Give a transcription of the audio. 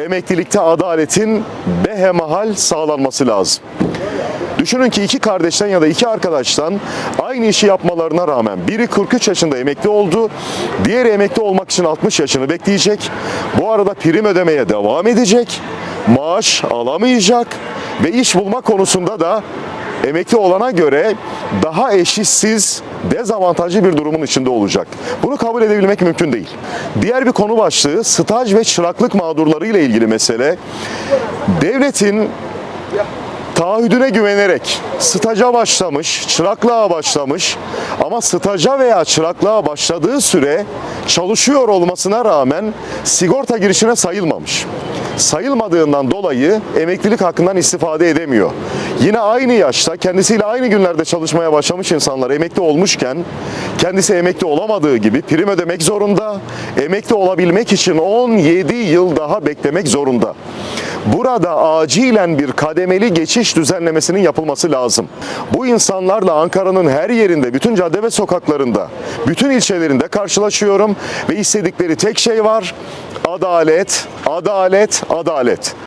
emeklilikte adaletin behemahal sağlanması lazım. Düşünün ki iki kardeşten ya da iki arkadaştan aynı işi yapmalarına rağmen biri 43 yaşında emekli oldu, diğeri emekli olmak için 60 yaşını bekleyecek. Bu arada prim ödemeye devam edecek, maaş alamayacak ve iş bulma konusunda da emekli olana göre daha eşitsiz, dezavantajlı bir durumun içinde olacak. Bunu kabul edebilmek mümkün değil. Diğer bir konu başlığı staj ve çıraklık mağdurları ile ilgili mesele. Devletin taahhüdüne güvenerek staja başlamış, çıraklığa başlamış ama staja veya çıraklığa başladığı süre çalışıyor olmasına rağmen sigorta girişine sayılmamış. Sayılmadığından dolayı emeklilik hakkından istifade edemiyor. Yine aynı yaşta kendisiyle aynı günlerde çalışmaya başlamış insanlar emekli olmuşken kendisi emekli olamadığı gibi prim ödemek zorunda. Emekli olabilmek için 17 yıl daha beklemek zorunda. Burada acilen bir kademeli geçiş düzenlemesinin yapılması lazım. Bu insanlarla Ankara'nın her yerinde, bütün cadde ve sokaklarında, bütün ilçelerinde karşılaşıyorum ve istedikleri tek şey var. Adalet, adalet, adalet.